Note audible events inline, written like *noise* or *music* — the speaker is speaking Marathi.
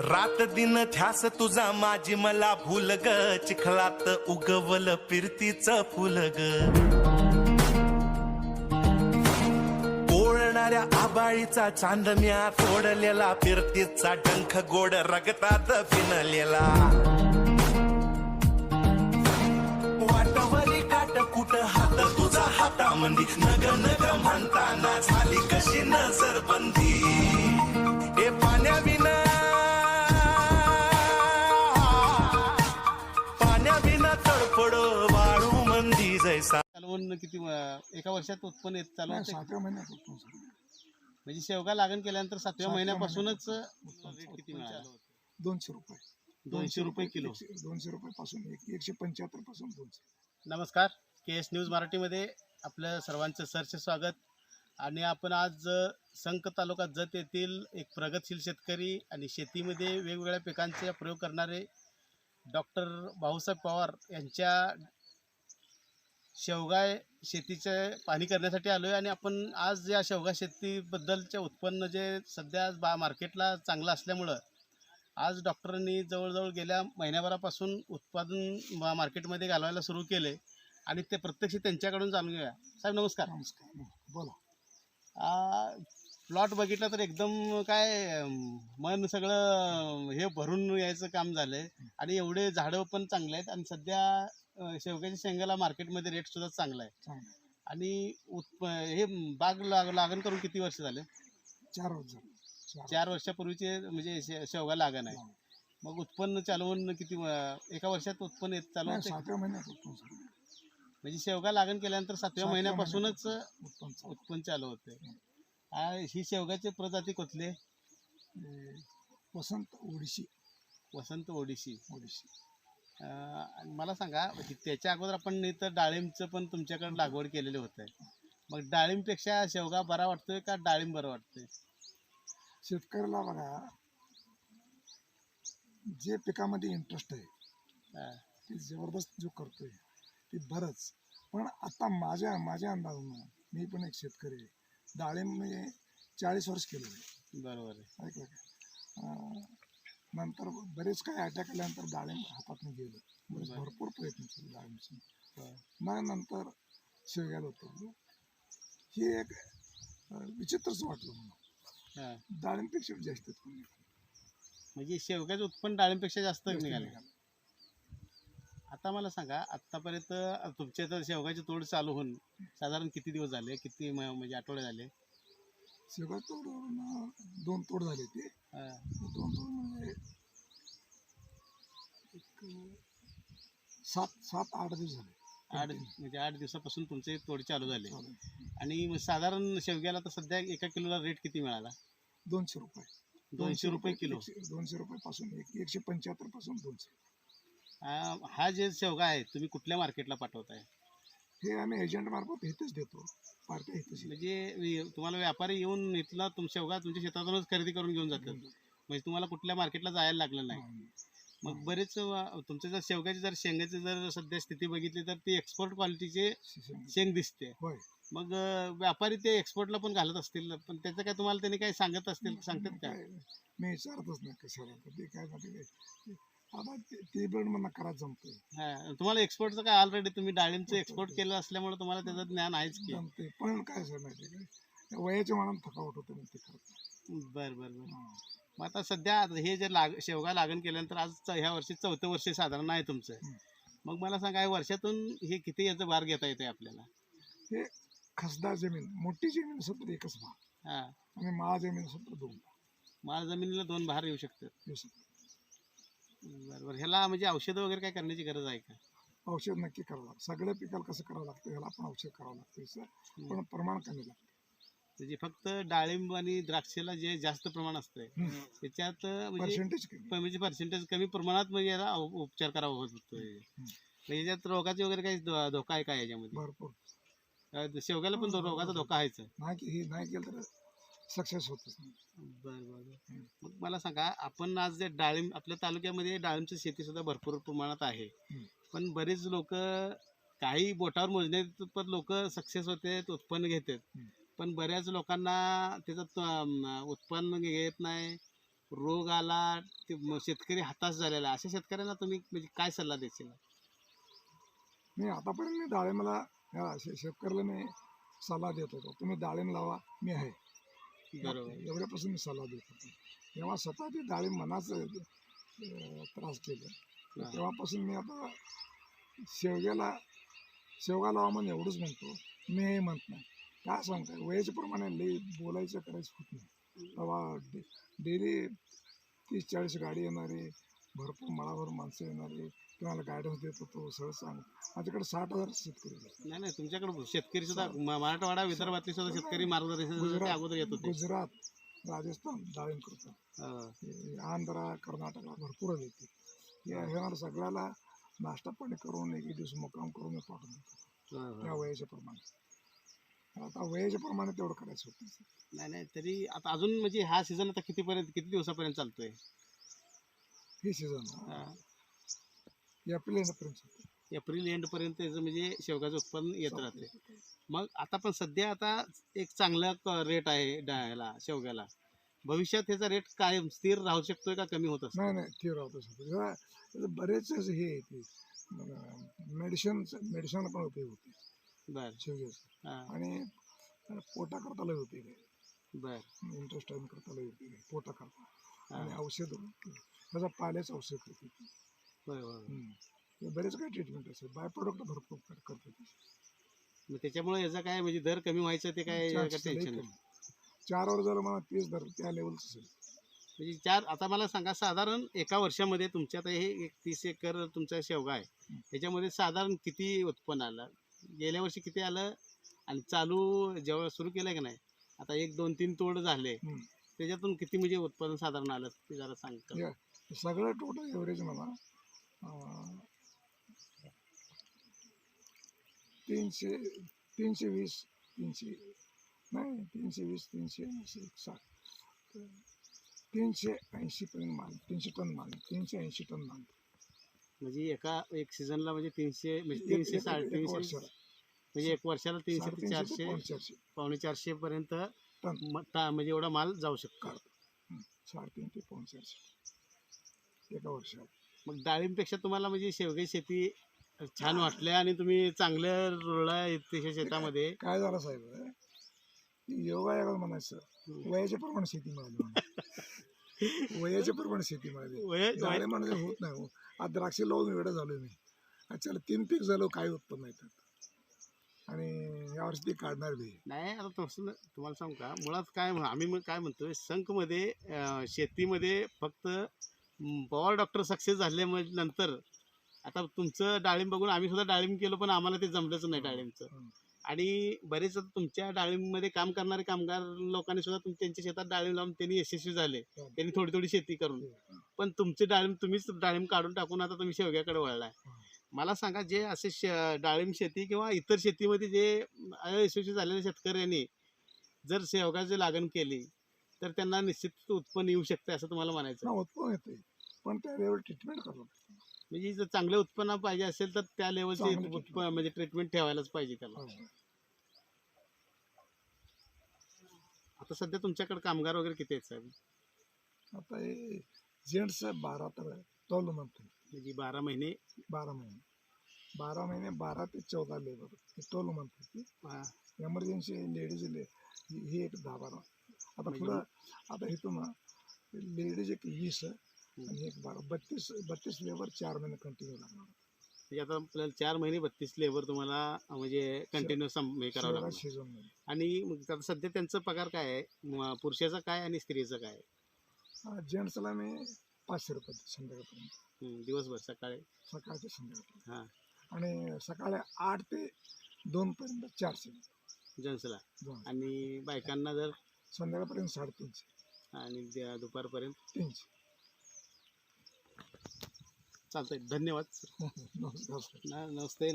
रात दिन ध्यास तुझा माझी मला भूल ग. चिखलात उगवल फिरतीच फुल ग. कोळणाऱ्या आबाळीचा चांदम्या तोडलेला फिरतीचा डंख गोड रगतात फिनलेला वाटवरी काट कुट हात तुझा हातामंदी. नग नग म्हणताना झाली कशी नजर बंदी हे पाण्याविना वाळू मंदी जैसा. चालवून किती अं, एका वर्षात उत्पन्न येत चालू होते सातव्या महिन्यात उत्पन्न. म्हणजे शेवगा लागण केल्यानंतर सातव्या महिन्यापासूनच रेट किती मिळाला? दोनशे रुपये. दोनशे रुपये. किलो. एकशे- दोनशे रुपये पासून एक एकशे पंच्याहत्तरपासून दोनशे. नमस्कार. के एस न्यूज मराठीमध्ये आपल्या सर्वांचं सरचे स्वागत. आणि आपण आज अ, संक तालुका जत येथील एक प्रगतशील शेतकरी आणि शेतीमध्ये वेगवेगळ्या पिकांचे प्रयोग करणारे डॉक्टर भाऊसाहेब पवार यांच्या शेवगाय शेतीचे पाहणी करण्यासाठी आलो आहे आणि आपण आज या शेवगा शेतीबद्दलचे उत्पन्न जे सध्या बा मार्केटला चांगलं असल्यामुळं आज डॉक्टरांनी जवळजवळ गेल्या महिन्याभरापासून उत्पादन मा- मार्केटमध्ये घालवायला सुरू केले आणि ते प्रत्यक्ष त्यांच्याकडून जाणून घेऊया. साहेब नमस्कार. नमस्कार. बोला. प्लॉट बघितला तर एकदम काय मन सगळं हे भरून यायचं काम झालंय. आणि एवढे झाडं पण चांगले आहेत आणि सध्या शेवग्याच्या शेंगाला मार्केटमध्ये रेट सुद्धा चांगला आहे. आणि उत्प हे बाग लाग लागण करून किती वर्ष झाले? चार वर्ष चार वर्षापूर्वीचे म्हणजे शे- शेवगा लागण आहे. मग उत्पन्न चालवून किती एका वर्षात उत्पन्न येत चालू नाही, होते सातव्या महिन्यात उत्पन्न झालं. म्हणजे शेवगा लागण केल्यानंतर सातव्या सातव्या महिन्यापासूनच उत्पन्न चालू. उत्पन्न चालू होते आ, ही शेवगाची प्रजाती कुठली? वसंत ओडिशी वसंत ओडिशी ओडिशी आणि मला सांगा की त्याच्या अगोदर आपण इथं डाळिंबचं पण तुमच्याकडे लागवड केलेली होतं. मग डाळिंबपेक्षा शेवगा बरा वाटतोय का डाळिंब बरं वाटतंय? शेतकऱ्याला बघा जे पिकामध्ये इंटरेस्ट आहे ते जबरदस्त जो करतोय ते बरंच. पण आता माझ्या माझ्या अंदाजानं मी पण एक शेतकरी आहे. डाळिंब मी चाळीस वर्ष केलं आहे बरोबर आहे ऐकलं का नंतर बरेच काही अटॅक आल्यानंतर डाळिंब हातातून गेलं बरं. भरपूर प्रयत्न केले डाळिंबचे. मग नंतर शेवग्याला उतरलो हे एक विचित्रच वाटलं हा. डाळिंबपेक्षा जास्त. म्हणजे शेवग्याचं उत्पन्न डाळिंबपेक्षा जास्त निघालं. आता मला सांगा आतापर्यंत तुमच्या तर शेवगाची तोड चालू होऊन साधारण किती दिवस झाले? किती म- म्हणजे आठवडे झाले? शेवगा तोडून अं, दोन तोड झाले ते हा. दोन तोड म्हणजे एक सात सात आठ दिवस झाले. आठ म्हणजे आठ दिवसापासून तुमचे तोड चालू झाले. आणि मग साधारण शेवग्याला तर सध्या एका किलोला रेट किती मिळाला? दोनशे रुपये. दोनशे रुपये किलो. एकशे- दोनशे रुपये पासून एक एकशे पंच्याहत्तरपासून दोनशे. हा हा जे शेवगा आहे तुम्ही कुठल्या मार्केटला पाठवताय? हे आम्ही एजंट मार्फत इथेच देतो. पार्ट्या इथेच. म्हणजे वि- तुम्हाला व्यापारी येऊन इथला तुम शेवगा तुमच्या शेतातूनच खरेदी करून घेऊन जातात. म्हणजे तुम्हाला कुठल्या मार्केटला जायला लागलं नाही. मग बरेच अं, तुमच्या जर शेवग्याची जर शेंगाची जर सध्या स्थिती बघितली तर ती एक्सपोर्ट क्वालिटीचे शेंग. दिसते. होय. मग अं, व्यापारी ते एक्सपोर्टला पण घालत असतील पण त्याचं काय तुम्हाला त्यांनी काही सांगत असतील सांगतात का? काय मी विचारतच नाही कशाला तर ते काय आता ते- ते पण मला करा जमतंय. हा तुम्हाला एक्सपोर्टचं काय ऑलरेडी तुम्ही डाळिंबचं एक्सपोर्ट केलं असल्यामुळे तुम्हाला त्याचं ज्ञान आहेच की. जमतंय. पण काय सर माहिती त्या वयाच्या मनात थकावट होते मग ते करत. बर बर बर. हा. मग आता सध्या हे जे लाग शेवगा लागण केल्यानंतर आज च- ह्या वर्षी चौथं वर्ष साधारण आहे तुमचं. हं. मग मला सांगा या वर्षातून हे किती याचं भार घेता येते आपल्याला? हे खसदार जमीन मोठी जमीन असेल तर एकच भाग. हा. आणि माळा जमीन असेल तर दोन भाग. माळ जमिनीला दोन भार येऊ शकतात. येऊ शकतात. बरं बरं ह्याला म्हणजे औषधं वगैरे काय करण्याची गरज आहे का? औषध नक्की करावं लागतं. सगळ्या पिकाला कसं करावं लागतं? ह्याला पण औषध करावं लागतं सर पण प्रमाण कमी लागतं. म्हणजे फक्त डाळिंब आणि द्राक्षेला जे जास्त प्रमाण असतंय त्याच्यात म्हणजे पर्सेंटेज कमी. प- म्हणजे पर्सेंटेज कमी प्रमाणात म्हणजे याला औ- उपचार करावा होत होतोय. म्हणजे याच्यात रोगाचे वगैरे काही धो- धोका आहे का याच्यामध्ये? भरपूर. अं, शेवग्याला पण धो- रोगाचा धोका आहेच. नाही की हे नाही केलं तर सक्सेस होतच नाही बरं. मग मला सांगा आपण आज जे डाळिंब आपल्या तालुक्यामध्ये डाळिंबची शेती सुद्धा भरपूर प्रमाणात आहे. पण बरेच लोक काही बोटावर मोजण्यात पण लोक सक्सेस होते उत्पन्न घेतात. पण बऱ्याच लोकांना त्याचं उत्पन्न घेत नाही रोग आला ते शेतकरी हताश झालेला. अशा शेतकऱ्यांना तुम्ही म्हणजे काय सल्ला द्याल मी आतापर्यंत डाळिंबाला शेतकऱ्याला मी सल्ला देत होतो तुम्ही डाळिंब लावा मी आहे बरोबर. एवढ्यापासून मी सल्ला देत होतो तेव्हा स्वतः ते डाळिंब मनाचं अं, त्रास केलं. तेव्हापासून मी आता शेवग्याला शेवगा लावा म्हणून एवढंच म्हणतो. मी हे म्हणत नाही. काय सांगताय? वयाच्या प्रमाणे लई बोलायचं करायचं होत नाही. तेव्हा डे डेली तीस चाळीस गाडी येणारे भरपूर मळाभर माणसं येणारे तुम्हाला गायडन्स देत होतो सगळं सांग माझ्याकडे साठ हजार शेतकरी आहेत. नाही नाही तुमच्याकडे शेतकरी सुद्धा म- मराठवाडा विदर्भातले सुद्धा शेतकरी मार्गदर्शन अगोदर येत होते. गुजरात राजस्थान डाळिंब करतात. हे. आंध्रा कर्नाटकला भरपूर आले ते. या येणार सगळ्याला नाश्ता पाणी करून एक एक दिवस मुक्काम करून पाठवून देतो त्या. वयाच्या प्रमाणे. आता वयाच्या प्रमाणे तेवढं करायचं होतं. नाही नाही तरी आता अजून म्हणजे हा सीझन आता कितीपर्यंत किती दिवसापर्यंत चालतोय? हे सीझन. एप्रिल एंडपर्यंत. होतं. एप्रिल एंड पर्यंत त्याचं म्हणजे शेवगाचं उत्पन्न येत राहते. मग आता पण सध्या आता एक चांगला रेट आहे डाळ्याला शेवग्याला. भविष्यात त्याचा रेट कायम स्थिर राहू शकतोय का कमी होत असतो? नाही नाही ते राहतो सध्या त्याचं बरेच असं हे आहे ते मेडिसिन मेडिसिन पण उपयोग होते बर. शेवग्याचं. हा, आणि पोटाकरता लय उपयोग आहे. बर. इंटरेस्टाईन करता लय उपयोग आहे पोटाकरता. आणि औषध. त्याचा पाल्याचं औषध करते होय होय हम्म. बरेच काही ट्रीटमेंट असतात. बाय प्रोडक्ट भरपूर कर- करतात. मग त्याच्यामुळे याचा काय म्हणजे दर कमी व्हायचं ते काय टेन्शन कमी. चार वर जर मला तीस धर त्या लेवलचं असेल. म्हणजे चार आता मला सांगा साधारण एका वर्षामध्ये तुमच्या आता हे एक तीस एकर तुमचा शेवगा आहे. त्याच्यामध्ये साधारण किती उत्पन्न आलं? गेल्या वर्षी किती आलं? आणि चालू जेव्हा सुरू केलं का नाही? आता एक दोन तीन तोड झाले. हम्म. त्याच्यातून किती म्हणजे उत्पन्न साधारण आलं? ते जरा सांगता. या. सगळं टोटल एव्हरेज मला तीनशे तीनशे वीस तीनशे नाही तीनशे वीस तीनशे ऐंशी साठ. तीनशे ऐंशी पर्यंत माल तीनशे टन माल तीनशे ऐंशी टन माल. म्हणजे एका एक सीझनला म्हणजे तीनशे म्हणजे तीनशे एक- साडे एक तीनशे वर्षाला. म्हणजे एक वर्षाला तीनशे ते साडेतीनशे चारशे पावणे चारशे पर्यंत म्हणजे एवढा माल जाऊ शकतो. साडेतीन ते पावणे चारशे एका वर्षात मग डाळिंबपेक्षा तुम्हाला म्हणजे शेवगे शेती छान वाटल्या आणि तुम्ही चांगलं रुळला त्याच्या शेतामध्ये? *laughs* काय झालं साहेब? योगा योगा म्हणायचं. वयाच्या प्रमाणे शेती मिळाली. वयाच्या प्रमाणे शेती मिळाली. *laughs* वय- झाडे म्हणजे होत नाही हो. आज द्राक्षे लावून वेळ झालोय मी. अच्छा तीन पीक झालं काय उत्पन्न येतात आणि यावर्षी ते काढणार बी. नाही आता तसं तुम्हाला सांगू का? मुळात काय म्ह- आम्ही मग काय म्हणतोय संकमध्ये शेतीमध्ये फक्त पवार डॉक्टर सक्सेस झाले नंतर आता तुमचं डाळिंब बघून आम्ही सुद्धा डाळिंब केलं पण आम्हाला ते जमलंच नाही डाळिंबचं. आणि बरेच तुमच्या डाळिंबमध्ये काम करणारे कामगार लोकांनी सुद्धा तुम त्यांच्या शेतात डाळिंब लावून त्यांनी यशस्वी झाले हं. त्यांनी थोडी थोडी शेती करून. पण तुमचे डाळिंब तुम्हीच डाळिंब काढून टाकून आता तुम्ही शेवग्याकडे वळलाय. मला सांगा जे असे डाळिंब शेती किंवा इतर शेतीमध्ये जे अयशस्वी झालेल्या शेतकऱ्यांनी जर शेवगाची लागण केली तर त्यांना निश्चित उत्पन्न येऊ शकते असं तुम्हाला म्हणायचं उत्पन्न येते पण त्या लेवल ट्रीटमेंट करतात म्हणजे जर चांगलं उत्पन्न पाहिजे असेल तर त्या लेवलचे चांगलं उत्पन्न म्हणजे ट्रीटमेंट ठेवायलाच पाहिजे त्याला. हो. आता सध्या तुमच्याकडे कामगार वगैरे किती आहेत साहेब? आता हे जेंट्स बारा तर टोल म्हणतो. म्हणजे बारा महिने? बारा महिने. बारा महिने बारा ते चौदा लेबर. टोल म्हणतो एमर्जन्सी लेडीज ले ही एक दहा बारा. आता म्हणजे पुढं आता इथून लेडीज एक वीस आणि एक बारा बत्तीस बत्तीस लेबर चार महिने कंटिन्यू लागणार. म्हणजे आता आपल्याला चार महिने बत्तीस लेबर तुम्हाला अं, म्हणजे कंटिन्यू हे करावं लागणार. सीझन आणि मग आता सध्या त्यांचं पगार काय आहे? म- पुरुषाचा काय आणि स्त्रीचं काय आहे? जेंट्सला मी पाचशे रुपये देतो संध्याकाळपर्यंत. दिवसभर सकाळी? सकाळचे संध्याकाळपर्यंत. हां. आणि सकाळी आठ ते दोन पर्यंत चारशे जेंट्सला? दोन. आणि बायकांना जर? संध्याकाळपर्यंत साडेतीनशे. आणि द्या- दुपारपर्यंत? तीनशे. चालतंय. धन्यवाद *laughs* नमस्कार नमस्ते.